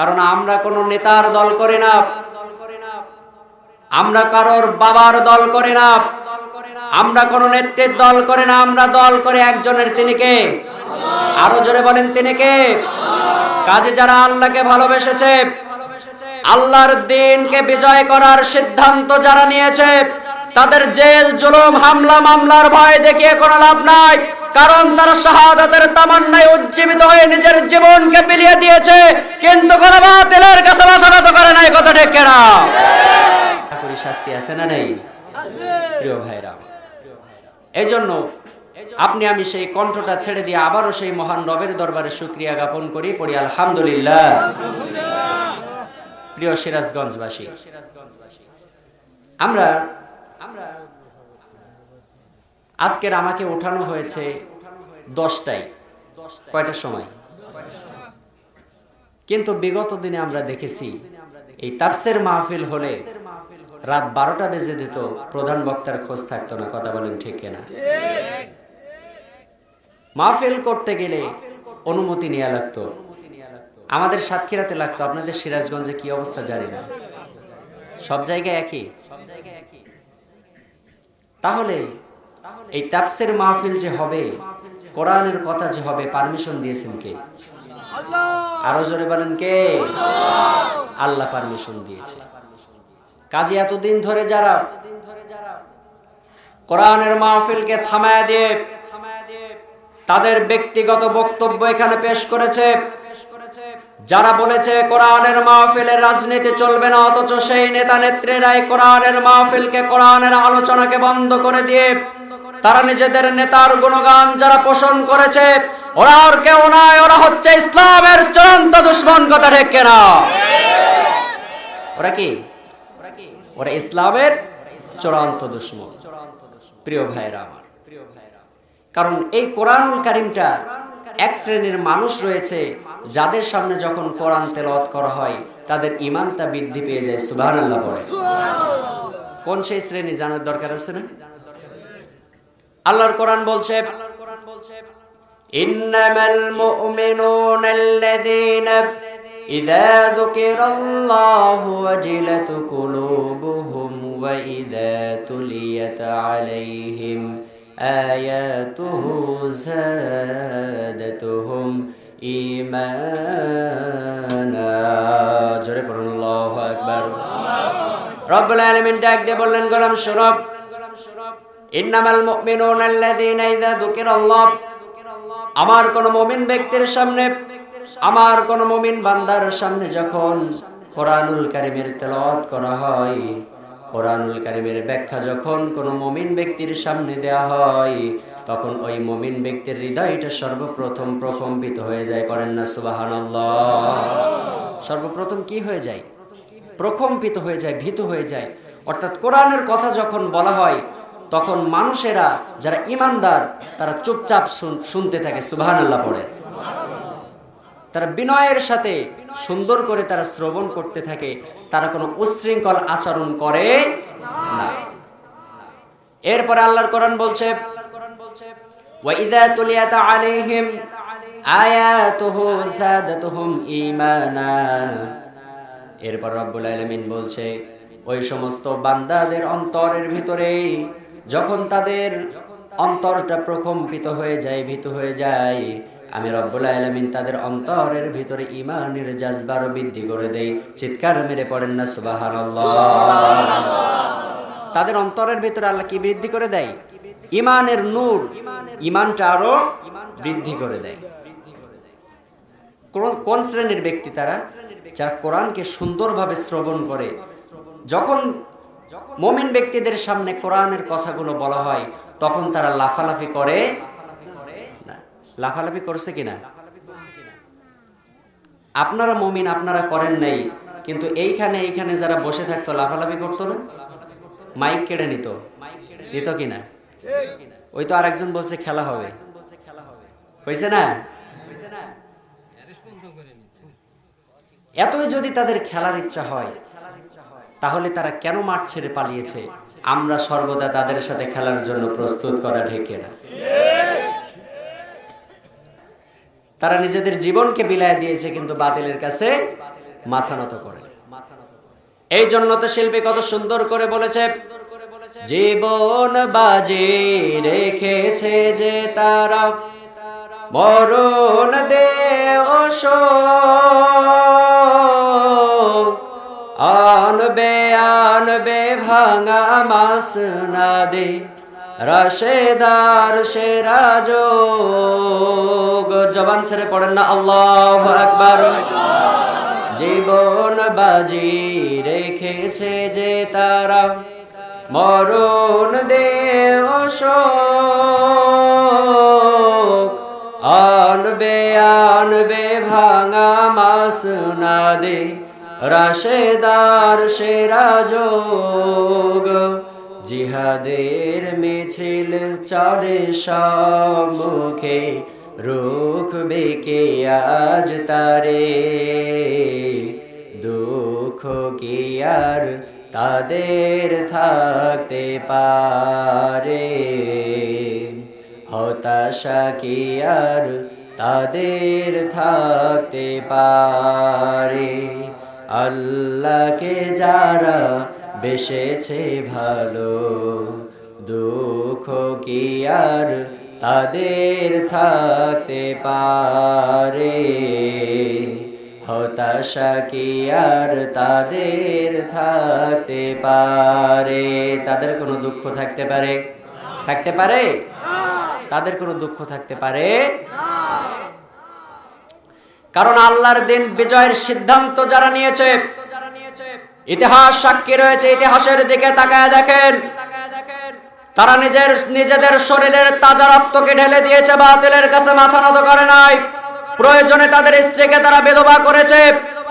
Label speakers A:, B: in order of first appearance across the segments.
A: কারণ আমরা কোনো নেতার দল করি না। আমরা কারোর বাবার দল করে না। আমরা কোন নেত্রীর দল করে না। আমরা দল করে একজনের তিনি কে? আরও জোরে বলেন তিনি কে? কাজে যারা আল্লাহকে ভালোবেসেছে, আল্লাহর দিনকে বিজয় করার সিদ্ধান্ত যারা নিয়েছে, তাদের জেল, জুলুম, হামলা, মামলার ভয় দেখিয়ে কোনো লাভ নাই। কারণ তারা শাহাদাতের তামান্নায় উজ্জীবিত হয়ে নিজের জীবনকে বিলিয়ে দিয়েছে, কিন্তু কোনো বাতিলের কাছে মাথা নত করে নাই কত ঠিক কেনা করি শাস্তি আছে না নেই? প্রিয় ভাইরা এই জন্য আপনি আমি সেই কণ্ঠটা ছেড়ে দিয়ে আবারও সেই মহান রবের দরবারে শুক্রিয়া জ্ঞাপন করি, পড়ি আলহামদুলিল্লাহ। প্রিয় সিরাজগঞ্জবাসী আমরা আমরা আজকের আমাকে ওঠানো হয়েছে দশটায়, কয়টার সময়? কিন্তু বিগত দিনে আমরা দেখেছি, এই তাফসের মাহফিল হলে রাত বারোটা বেজে দিত প্রধান বক্তার খোঁজ থাকতো না, কথা বলেন ঠিক না মাহফিল করতে গেলে অনুমতি নেওয়া লাগতো। আমাদের সাতক্ষীরাতে লাগতো, আপনাদের সিরাজগঞ্জে কি অবস্থা জানি না। সব জায়গায় একই? তাহলে এই তাপসের মাহফিল যে হবে কোরআনের কথা যে হবে পারমিশন দিয়েছেন কে? আরও জোরে বলেন কে? আল্লাহ পারমিশন দিয়েছে। কাজে এতদিন ধরে যারা কোরআনের মাহফিলকে থামায় দিয়ে তাদের ব্যক্তিগত বক্তব্য এখানে পেশ করেছে, যারা বলেছে কোরআনের মাহফিলের রাজনীতি চলবে না, অথচ সেই নেতা নেত্রীরাই কোরআনের মাহফিলকে, কোরআনের আলোচনাকে বন্ধ করে দিয়ে তারা নিজেদের নেতার গুণগান যারা পোষণ করেছে, ওরা আর কেউ নয় ওরা হচ্ছে ইসলামের চূড়ান্ত দুশ্মন, কথা ঠিক না ওরা কি? ওরা ইসলামের চূড়ান্ত দুশ্মন। প্রিয় ভাইরা আমার, কারণ এই কোরআনুল কারিমটা এক শ্রেণির মানুষ রয়েছে, যাদের সামনে যখন কোরআন তেলাওয়াত করা হয়, তাদের ইমানটা বৃদ্ধি পেয়ে যায়, সুবহানাল্লাহ পড়ে কোন সেই শ্রেণি, জানার দরকার আছে না? আল্লাহর কোরআন বলছে ইন্নামাল মুমিনুনাল্লাযীনা ইযা যুকিরাল্লাহু ওয়াজিলাত কুলুবুহুম ওয়া ইযা তুলিয়াত আলাইহিম আয়াতুহু যাদাতুহুম ঈমানা। জোরে পড়ুন আল্লাহু আকবার। রব্বুল আলামিন ডাক দিয়ে বললেন গোলাম শরব আমার কোন মুমিন ব্যক্তির সামনে, আমার কোন মুমিন বান্দার সামনে যখন কোরআনুল কারিমের তেলাওয়াত করা হয়, কোরআনুল কারিমের ব্যাখ্যা যখন কোন মুমিন ব্যক্তির সামনে দেয়া হয়, তখন ওই মুমিন ব্যক্তির হৃদয়টা সর্বপ্রথম প্রকম্পিত হয়ে যায় করেন না? সুবহানাল্লাহ। সর্বপ্রথম কি হয়ে যায়? প্রকম্পিত হয়ে যায়, ভীত হয়ে যায়। অর্থাৎ কোরআনের কথা যখন বলা হয় তখন মানুষেরা যারা ইমানদার তারা চুপচাপ শুন- শুনতে থাকে সুবাহান আল্লাহ পড়ে তারা বিনয়ের সাথে সুন্দর করে তারা শ্রবণ করতে থাকে তারা কোনো উচ্ছৃঙ্খল আচরণ করে না এরপরে আল্লাহর কোরআন বলছে وَإِذَا تُلِيَتْ عَلَيْهِمْ آيَاتُهُ زَادَتْهُمْ إِيمَانًا এরপর রব্বুল আলমিন বলছে ওই সমস্ত বান্দাদের অন্তরের ভিতরে যখন তাদের অন্তরটা প্রকম্পিত হয়ে যায় ভীত হয়ে যায় আমি রব্বুল আলমিন তাদের অন্তরের ভিতরে ইমানের জাজবারও বৃদ্ধি করে দেই। চিৎকার মেরে পড়েন না সুবাহান তাদের অন্তরের ভিতরে আল্লাহ কি বৃদ্ধি করে দেয়? ইমানের নূর ইমানটা আরও বৃদ্ধি করে দেয়। কোন- কোন শ্রেণির ব্যক্তি তারা? যারা কোরআনকে সুন্দরভাবে শ্রবণ করে। যখন মমিন ব্যক্তিদের সামনে কোরআনের কথাগুলো বলা হয়, তখন তারা লাফালাফি করে লাফালাফি করছে কিনা? আপনারা মমিন, আপনারা করেন নাই, কিন্তু এইখানে এইখানে যারা বসে থাকতো, লাফালাফি করতো না? মাইক কেড়ে নিত। নিত কিনা? ওই তো আরেকজন বলছে, খেলা হবে। হয়েছে না? এতই যদি তাদের খেলার ইচ্ছা হয় তাহলে তারা কেন মাঠ ছেড়ে পালিয়েছে? আমরা সর্বদা তাদের সাথে খেলার জন্য প্রস্তুত করা ঢেকে না। তারা নিজেদের জীবনকে বিলায় দিয়েছে, কিন্তু বাতিলের কাছে মাথা নত করেন এই জন্য তো শিল্পী কত সুন্দর করে বলেছে, জীবন বাজে রেখেছে যে তারা, মরণ দে আনবে আনবে ভাঙা মাস না দে। রশেদার সেরা যোগ জবান ছেড়ে পড়েন না, আল্লাহ আকবার। জীবন বাজি রেখেছে যে তারা। মরণ দে আনবে আনবে ভাঙা মাস না দে। রাশেদার সেরা যোগ। জিহাদের মিছিল চলে সম্মুখে রুখবে কে আজ তারে? দুঃখ কি আর তাদের থাকতে পারে? হতাশা কি আর তাদের থাকতে পারে? আল্লাহকে যারা বেসেছে ভালো দুঃখ কি আর তাদের থাকতে পারে? হতাশা কি আর তাদের থাকতে পারে? তাদের কোনো দুঃখ থাকতে পারে? থাকতে পারে? তাদের কোনো দুঃখ থাকতে পারে? কারণ আল্লাহর দিন বিজয়ের সিদ্ধান্ত যারা নিয়েছে, ইতিহাস সাক্ষী রয়েছে, ইতিহাসের দিকে তাকায় দেখেন। তারা নিজের, নিজেদের শরীরের তাজা রক্তকে ঢেলে দিয়েছে, বাতিলের কাছে মাথা নত করে নাই। প্রয়োজনে তাদের স্ত্রীকে তারা বেদবা করেছে।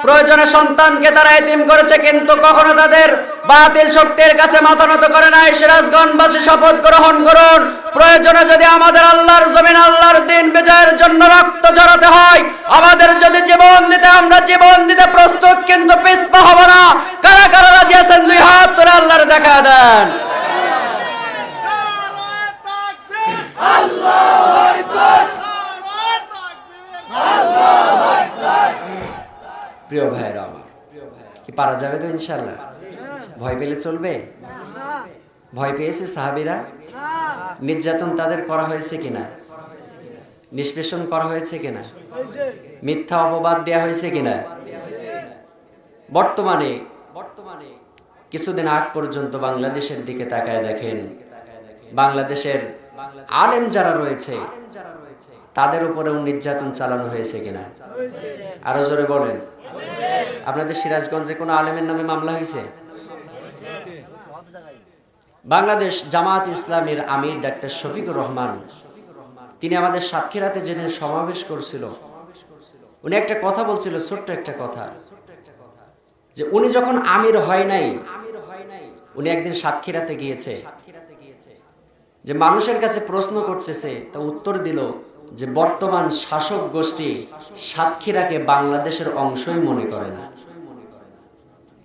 A: প্রয়োজনে সন্তানকে তারা এতিম করেছে, কিন্তু কখনো তাদের বাতিল শক্তির কাছে মাথা নত করে নাই। সিরাজগঞ্জবাসী শপথ গ্রহণ করুন। প্রয়োজনে যদি আমাদের আল্লাহর জমিন, আল্লাহর দিন বিজয়ের জন্য রক্ত জড়াতে হয়, আমাদের যদি জীবন দিতে, আমরা জীবন দিতে প্রস্তুত, কিন্তু পিছপা হব না। কারা কারা রাজি আছেন? দুই হাত তুলে আল্লাহর দেখা দেন। প্রিয় ভাইরা আমার কি পারা যাবে তো ইনশাল্লাহ ভয় পেলে চলবে? ভয় পেয়েছে সাহাবিরা? নির্যাতন তাদের করা হয়েছে কিনা? নিষ্পেষণ করা হয়েছে কিনা? মিথ্যা অপবাদ দেয়া হয়েছে কিনা? বর্তমানে বর্তমানে কিছুদিন আগ পর্যন্ত বাংলাদেশের দিকে তাকায় দেখেন, বাংলাদেশের আলেম যারা রয়েছে, তাদের উপরেও নির্যাতন চালানো হয়েছে কিনা? আরও জোরে বলেন। আপনাদের সিরাজগঞ্জে কোনো আলেমের নামে মামলা হয়েছে? বাংলাদেশ জামাত ইসলামের আমির ডাক্তার শফিকুর রহমান। তিনি আমাদের সাতক্ষীরাতে যেদিন সমাবেশ করছিল, উনি একটা কথা বলছিল, ছোট্ট একটা কথা। যে উনি যখন আমির হয় নাই, উনি একদিন সাতক্ষীরাতে গিয়েছে। যে মানুষের কাছে প্রশ্ন করতেছে, তা উত্তর দিল যে বর্তমান শাসক গোষ্ঠী সাতক্ষীরাকে বাংলাদেশের অংশই মনে করে না।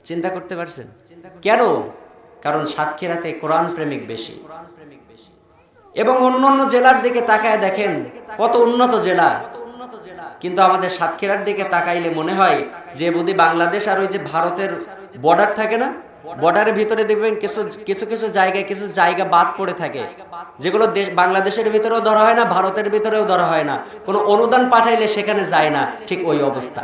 A: চিন্তা করতে পারছেন? কেন? কারণ সাতক্ষীরাতে কোরআন প্রেমিক বেশি। এবং অন্য অন্য জেলার দিকে তাকায় দেখেন, কত উন্নত জেলা। কিন্তু আমাদের সাতক্ষীরার দিকে তাকাইলে মনে হয় যে বুধি বাংলাদেশ আর ওই যে ভারতের বর্ডার থাকে না? বর্ডারের ভিতরে দেখবেন কিছু কিছু কিছু জায়গায়, কিছু জায়গা বাদ পড়ে থাকে। যেগুলো দেশ, বাংলাদেশের ভিতরেও ধরা হয় না, ভারতের ভিতরেও ধরা হয় না। কোনো অনুদান পাঠাইলে সেখানে যায় না, ঠিক ওই অবস্থা।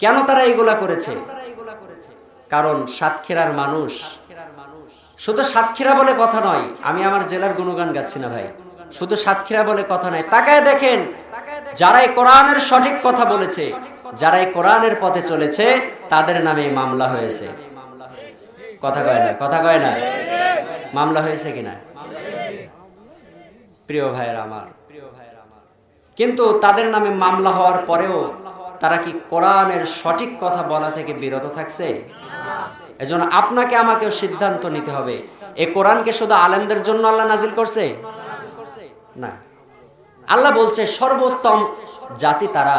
A: কেন তারা এইগুলা করেছে? কারণ সাতক্ষীরার মানুষ। শুধু সাতক্ষীরা বলে কথা নয়, আমি আমার জেলার গুণগান গাচ্ছি না ভাই। শুধু সাতক্ষীরা বলে কথা নয়, তাকায় দেখেন, যারাই কোরআনের সঠিক কথা বলেছে যারাই কোরআনের পথে চলেছে, তাদের নামে মামলা হয়েছে। কথা কয় না, কথা কয় না। মামলা হয়েছে কিনা? প্রিয় ভাইয়ের আমার, কিন্তু তাদের নামে মামলা হওয়ার পরেও তারা কি কোরআনের সঠিক কথা বলা থেকে বিরত থাকছে? এজন্য আপনাকে আমাকেও সিদ্ধান্ত নিতে হবে। এই কোরআনকে শুধু আলেমদের জন্য আল্লাহ নাজিল করছে? না। আল্লাহ বলছে, সর্বোত্তম জাতি তারা।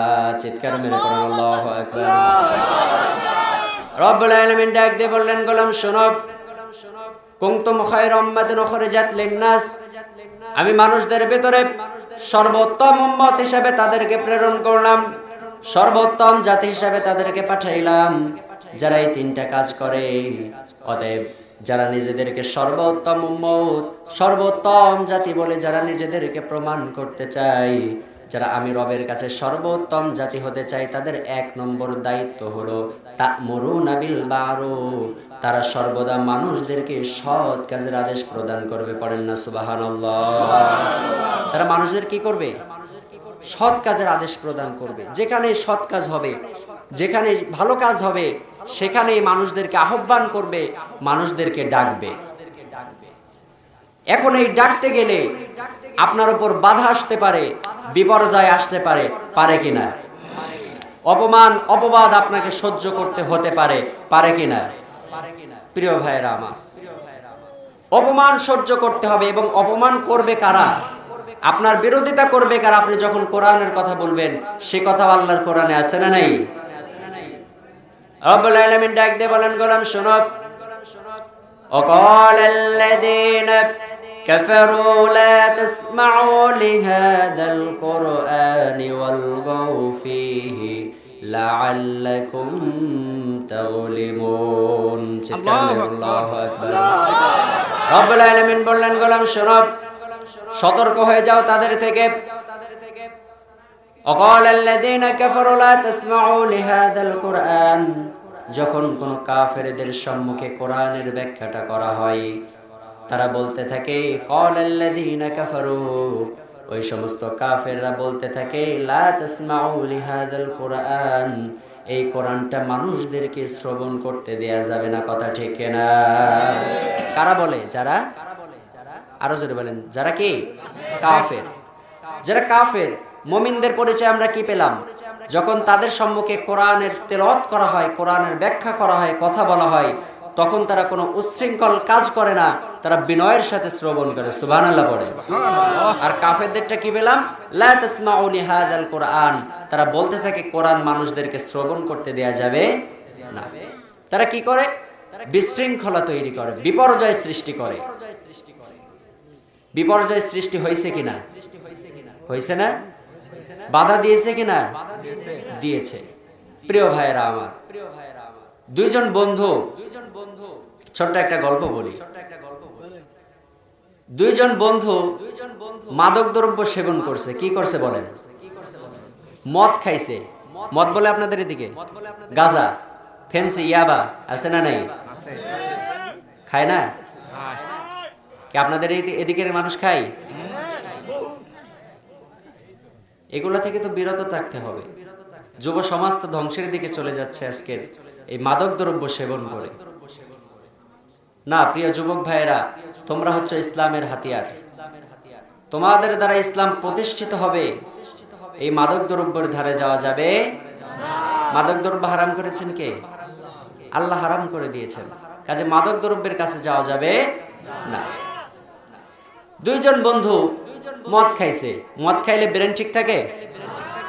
A: চিৎকার মেরে পড়েন আল্লাহু রব্বুল আলামিন ডাক দিয়ে বললেন, গোলাম আমি মানুষদের ভেতরে সর্বোত্তম উম্মত হিসাবে তাদেরকে প্রেরণ করলাম, সর্বোত্তম জাতি হিসাবে তাদেরকে পাঠাইলাম। যারা এই তিনটা কাজ করে, অতএব যারা নিজেদেরকে সর্বোত্তম উম্মত, সর্বোত্তম জাতি বলে যারা নিজেদেরকে প্রমাণ করতে চায় যারা আমি রবের কাছে সর্বোত্তম জাতি হতে চাই, তাদের এক নম্বর দায়িত্ব হলো তা মরু নাবিল বারো তারা সর্বদা মানুষদেরকে সৎ কাজের আদেশ প্রদান করবে, পড়েন না সুবাহান তারা মানুষদের কি করবে? সৎ কাজের আদেশ প্রদান করবে। যেখানে সৎ কাজ হবে, যেখানে ভালো কাজ হবে সেখানে মানুষদেরকে আহ্বান করবে, মানুষদেরকে ডাকবে। এখন এই ডাকতে গেলে আপনার উপর বাধা আসতে পারে। বিপর্যয় আসতে পারে পারে কিনা অপমান, অপবাদ আপনাকে সহ্য করতে হতে পারে পারে কিনা প্রিয় ভাইয়েরা আমার, অপমান সহ্য করতে হবে এবং অপমান করবে কারা? আপনার বিরোধিতা করবে কারা? আপনি যখন কোরআনের কথা বলবেন, সে কথা আল্লাহর কোরআনে আছে না নাই? রব্বুল আলামিন ডাক দিয়ে বলেন, গোলাম শুনো। অকল كفروا لا تسمعوا لهذا القرآن والغوا فيه لعلكم تغلبون الله أكبر رب العالمين বললেন গোলাম শোনব সতর্ক হয়ে যাও তাদের থেকে وقال الذين كفروا لا تسمعوا لهذا القرآن যখন কোন কাফেরদের সম্মুখে কোরআনের ব্যাখ্যাটা করা হয় তারা বলতে থাকে কল ওই সমস্ত কাফেররা বলতে থাকে কোরআন। এই কোরআনটা মানুষদেরকে শ্রবণ করতে দেয়া যাবে না, কথা ঠিক না কারা বলে? যারা? আরও জোরে বলেন, যারা কি? কাফের। যারা কাফের, মমিনদের পরিচয় আমরা কি পেলাম? যখন তাদের সম্মুখে কোরআনের তেলত করা হয়, কোরআনের ব্যাখ্যা করা হয়, কথা বলা হয় তখন তারা কোনো উচ্ছৃঙ্খল কাজ করে না তারা বিনয়ের সাথে শ্রবণ করে সুবাহ আল্লাহ পড়ে আর কাফেরদেরটা কি পেলাম? লিহাদাল কোরআন। তারা বলতে থাকে কোরআন মানুষদেরকে শ্রবণ করতে দেয়া যাবে না। তারা কি করে? বিশৃঙ্খলা তৈরি করে বিপর্যয় সৃষ্টি করে। বিপর্যয় সৃষ্টি হয়েছে কিনা? হয়েছে না? বাধা দিয়েছে কিনা? দিয়েছে। প্রিয় ভাইয়েরা আমার দুইজন বন্ধু ছোট্ট একটা গল্প বলি। দুইজন বন্ধু মাদক দ্রব্য সেবন করছে। কি করছে বলেন? মদ খাইছে। মদ বলে আপনাদের এদিকে? গাজা ফেন্সি ইয়াবা আছে না নাই? খায় না? কি আপনাদের এদিকের মানুষ খায়? এগুলো থেকে তো বিরত থাকতে হবে। যুব সমাজ তো ধ্বংসের দিকে চলে যাচ্ছে আজকের। এই মাদক দ্রব্য সেবন করে। না, প্রিয় যুবক ভাইয়েরা, তোমরা হচ্ছে ইসলামের হাতিয়ার। তোমাদের দ্বারা ইসলাম প্রতিষ্ঠিত হবে। এই মাদক দ্রব্যের ধারে যাওয়া যাবে। মাদক দ্রব্য হারাম করেছেন কে? আল্লাহ হারাম করে দিয়েছেন। কাজে মাদক দ্রব্যের কাছে যাওয়া যাবে না। দুইজন বন্ধু মদ খাইছে। মদ খাইলে ব্রেন ঠিক থাকে?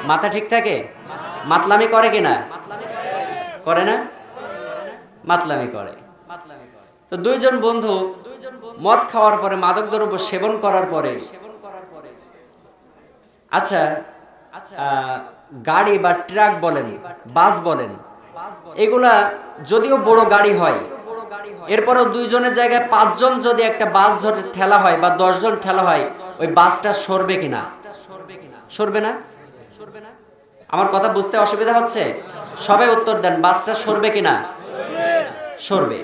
A: মাথা ঠিক থাকে? মাতলামি করে কিনা করে না? মাতলামি করে। তো দুইজন বন্ধু মদ খাওয়ার পরে, মাদক দ্রব্য সেবন করার পরে। আচ্ছা গাড়ি বা ট্রাক বলেন, বাস বলেন, এগুলা যদিও বড় গাড়ি হয়, এরপরেও দুইজনের জায়গায় পাঁচজন যদি একটা বাস ধরে ঠেলা হয় বা দশজন ঠেলা হয়, ওই বাসটা সরবে কিনা? সরবে না? আমার কথা বুঝতে অসুবিধা হচ্ছে? সবাই উত্তর দেন, বাসটা সরবে কিনা? সরবে।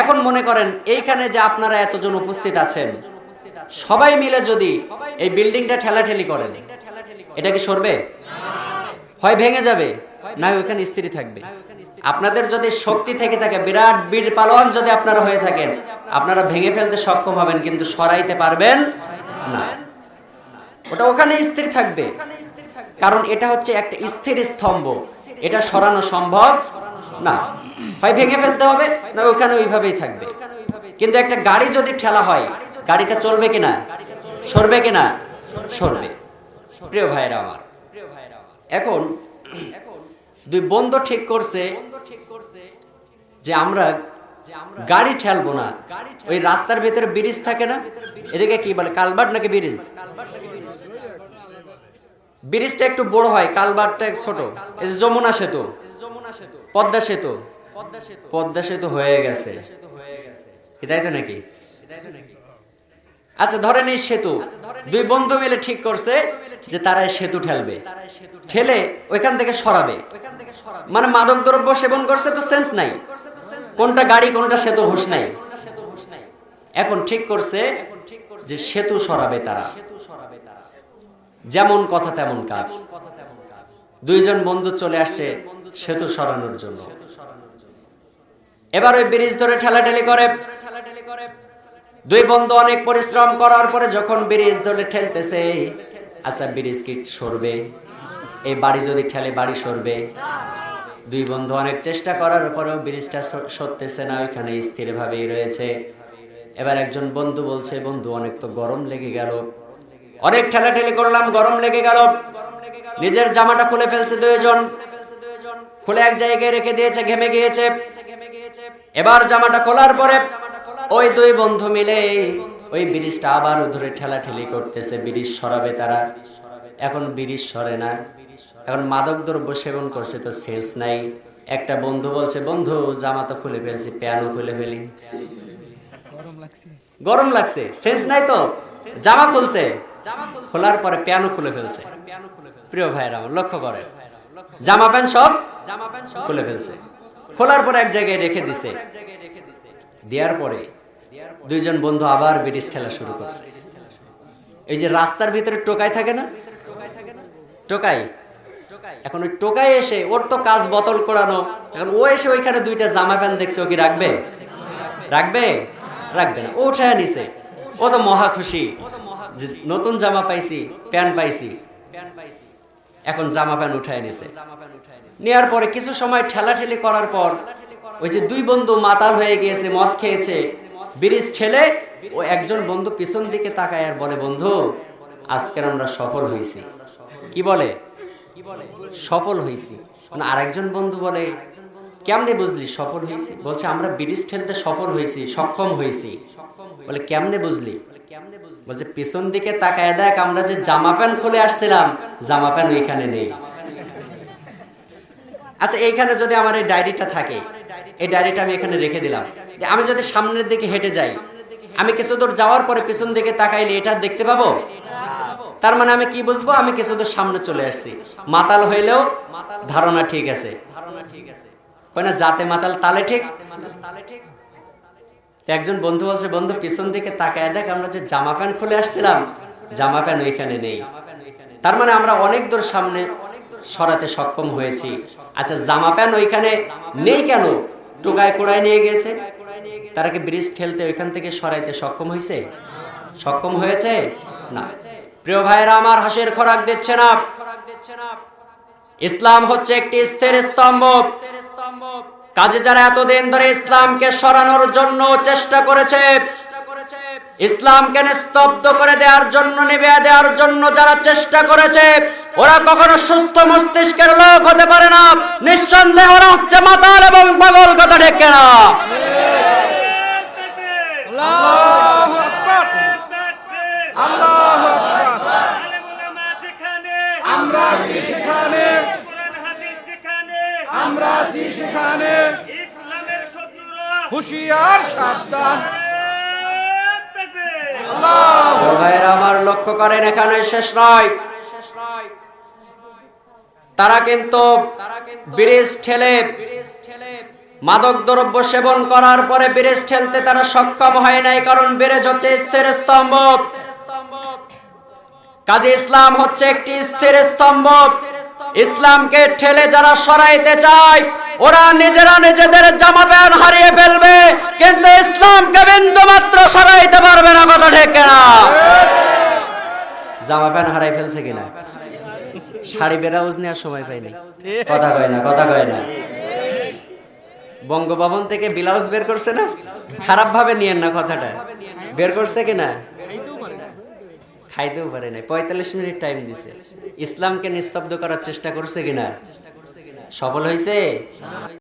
A: এখন মনে করেন, এইখানে যে আপনারা এতজন উপস্থিত আছেন, সবাই মিলে যদি এই বিল্ডিংটা ঠেলাঠেলি করেন, এটা কি সরবে? হয় ভেঙে যাবে, না ওইখানে স্থির থাকবে। আপনাদের যদি শক্তি থেকে থাকে, বিরাট বীর পালোয়ান যদি আপনারা হয়ে থাকেন, আপনারা ভেঙে ফেলতে সক্ষম হবেন, কিন্তু সরাইতে পারবেন না। ওটা ওখানে স্ত্রী থাকবে। কারণ এটা হচ্ছে একটা স্থির স্তম্ভ। এটা সরানো সম্ভব না। হয় ভেঙে ফেলতে হবে, না ওখানে ওইভাবেই থাকবে। কিন্তু একটা গাড়ি যদি ঠেলা হয়, গাড়িটা চলবে কিনা? সরবে কিনা? সরবে। প্রিয় ভাইরা আমার, এখন দুই বন্ধু ঠিক করছে যে আমরা গাড়ি ঠেলবো না। ওই রাস্তার ভিতরে ব্রিজ থাকে না? এদিকে কি বলে কালবাট নাকি ব্রিজ? ব্রিজটা একটু বড় হয় কালবারটা ছোট। এই যে যমুনা সেতু, পদ্মা সেতু। পদ্মা সেতু। হয়ে গেছে। এটাই তো নাকি? আচ্ছা ধরেন এই সেতু। দুই বন্ধু মিলে ঠিক করছে যে তারা এই সেতু ঠেলবে। ঠেলে ওইখান থেকে সরাবে। মানে মাদক দ্রব্য সেবন করছে তো সেন্স নাই। কোনটা গাড়ি কোনটা সেতু হুশ নাই। এখন ঠিক করছে যে সেতু সরাবে তারা। যেমন কথা তেমন কাজ। দুইজন বন্ধু চলে আসছে সেতু সরানোর জন্য। এবার ওই ব্রিজ ধরে ঠেলাঠেলি করে। দুই বন্ধু অনেক পরিশ্রম করার পরে যখন ব্রিজ ধরে ঠেলতেছে আচ্ছা ব্রিজ কি সরবে? এই বাড়ি যদি ঠেলে বাড়ি সরবে। দুই বন্ধু অনেক চেষ্টা করার পরেও ব্রিজটা সরতেছে না ওইখানে স্থিরভাবেই রয়েছে। এবার একজন বন্ধু বলছে, বন্ধু, অনেক তো গরম লেগে গেল। অনেক ঠেলাঠেলি করলাম, গরম লেগে গেল। নিজের জামাটা খুলে ফেলছে দুইজন। খুলে এক জায়গায় রেখে দিয়েছে, ঘেমে গিয়েছে। এবার জামাটা খোলার পরে ওই দুই বন্ধু মিলে ওই ব্রিজটা আবার ধরে ঠেলাঠেলি করতেছে ব্রিজ সরাবে তারা। এখন ব্রিজ সরে না। এখন মাদক দ্রব্য সেবন করছে তো সেন্স নাই। একটা বন্ধু বলছে বন্ধু জামা তো খুলে ফেলছি প্যানও খুলে ফেলি। গরম লাগছে। সেন্স নাই তো। জামা খুলছে। খোলার পরে প্যানও খুলে ফেলছে। প্রিয় ভাইয়েরা লক্ষ্য করে জামা প্যান্ট সব জামা প্যান্ট সব খুলে ফেলছে। খোলার পরে এক জায়গায় রেখে দিছে। দেওয়ার পরে দুইজন বন্ধু আবার ব্রিটিশ খেলা শুরু করছে। এই যে রাস্তার ভিতরে টোকাই থাকে না? টোকাই? এখন ওই টোকাই এসে ওর তো কাজ বতল করানো। এখন ও এসে ওইখানে দুইটা জামা প্যান্ট দেখছে, ও কি রাখবে? রাখবে? রাখবে না। ও উঠায় নিছে ও তো মহা খুশি নতুন জামা পাইছি, প্যান্ট পাইছি। এখন জামা প্যান্ট উঠায় নিছে নেওয়ার পরে কিছু সময় ঠেলাঠেলি করার পর ওই যে দুই বন্ধু মাতাল হয়ে গিয়েছে, মদ খেয়েছে, ব্রিজ ঠেলে ও একজন বন্ধু পিছন দিকে তাকায় আর বলে, বন্ধু, আজকের আমরা সফল হয়েছি কি বলে? সফল হয়েছি মানে আরেকজন বন্ধু বলে, কেমনে বুঝলি সফল হয়েছি বলছে, আমরা ব্রিজ ঠেলতে সফল হয়েছি সক্ষম হয়েছি বলে, কেমনে বুঝলি? বলছে, পিছন দিকে তাকায় দেখ, আমরা যে জামা প্যান্ট খুলে আসছিলাম, জামা প্যান্ট ওইখানে নেই। আচ্ছা এইখানে যদি আমার এই ডায়েরিটা থাকে, এই ডায়েরিটা আমি এখানে রেখে দিলাম। আমি যদি সামনের দিকে হেঁটে যাই, আমি কিছু দূর যাওয়ার পরে পিছন দিকে তাকাইলে এটা দেখতে পাবো? তার মানে আমি কি বুঝব? আমি কিছু দূর সামনে চলে আসছি। মাতাল হইলেও ধারণা ঠিক আছে। না যাতে মাতাল তালে ঠিক? একজন বন্ধু বলছে, বন্ধু, পিছন দিকে তাকায় দেখ, আমরা যে জামা প্যান্ট খুলে আসছিলাম, জামা প্যান্ট ওইখানে নেই। তার মানে আমরা অনেক দূর সামনে সরাতে সক্ষম হয়েছি। আচ্ছা জামা প্যান্ট ওইখানে নেই কেন? টোকায় কোড়ায় নিয়ে গেছে। তারা কি ব্রিজ ঠেলতে ওইখান থেকে সরাইতে সক্ষম হয়েছে সক্ষম হয়েছে? না। প্রিয় ভাইরা আমার হাসির খোরাক দিচ্ছে না। ইসলাম হচ্ছে একটি স্থির স্তম্ভ। কাজে যারা এতদিন ধরে ইসলামকে সরানোর জন্য চেষ্টা করেছে ইসলামকে নিস্তব্ধ করে দেওয়ার জন্য নিবে দেওয়ার জন্য যারা চেষ্টা করেছে ওরা কখনো সুস্থ মস্তিষ্কের লোক হতে পারে না। নিঃসন্দেহ ওরা হচ্ছে মাতাল এবং পাগল কথা ঢেকে না
B: আমরা
C: শত্রুরা।
B: সাবধান।
A: আমার লক্ষ্য করেন, এখানে শেষ নয়। তারা কিন্তু ব্রিজ ঠেলে মাদক দ্রব্য সেবন করার পরে ব্রিজ ঠেলতে তারা সক্ষম হয় নাই, কারণ ব্রিজ হচ্ছে স্থির স্তম্ভ। কাজে ইসলাম হচ্ছে একটি স্থির স্তম্ভ। ইসলামকে ঠেলে যারা সরাইতে চায় ওরা নিজেরা নিজেদের জামা প্যান্ট হারিয়ে ফেলবে, কিন্তু ইসলামকে বিন্দু মাত্র সরাইতে পারবে না, কথা ঠিক না জামা প্যান্ট হারাই ফেলছে কিনা? শাড়ি বেরাউজ নেওয়ার সময় পাইনি কথা কয় না, কথা কয় না। বঙ্গভবন থেকে ব্লাউজ বের করছে না? খারাপ ভাবে নিয়েন না কথাটা। বের করছে কিনা? খাইতেও পারে নাই। পঁয়তাল্লিশ মিনিট টাইম দিছে। ইসলামকে নিস্তব্ধ করার চেষ্টা করছে কিনা? সফল হয়েছে